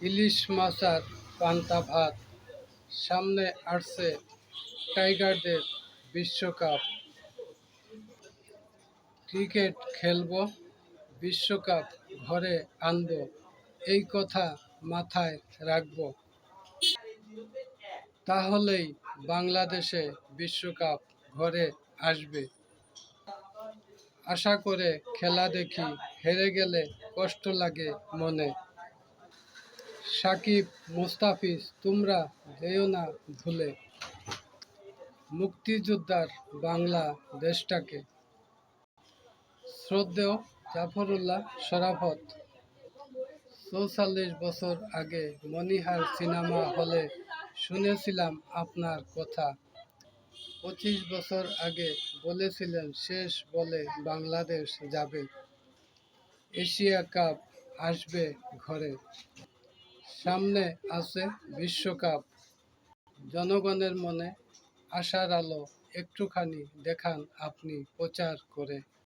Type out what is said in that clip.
ইলিশ মাছ আর পান্তা ভাত। সামনে আসছে টাইগারদের বিশ্বকাপ। ক্রিকেট খেলব, বিশ্বকাপ ঘরে আনব, এই কথা মাথায় রাখব। তাহলেই বাংলাদেশে বিশ্বকাপ ঘরে আসবে। আশা করে খেলা দেখি, হেরে গেলে কষ্ট লাগে মনে। সাকিব, মুস্তাফিজ, তোমরা যেও না ভুলে। মুক্তিযোদ্ধার বাংলা দেশটাকে। শ্রদ্ধেয় জাফরুল্লাহ শরাফত চৌচল্লিশ বছর আগে মনিহার সিনেমা হলে শুনেছিলাম আপনার কথা। পঁচিশ বছর আগে বলেছিলেন, শেষ বলে বাংলাদেশ যাবে, এশিয়া কাপ আসবে ঘরে। সামনে আছে বিশ্বকাপ। জনগণের মনে আশার আলো একটুখানি দেখান আপনি প্রচার করে।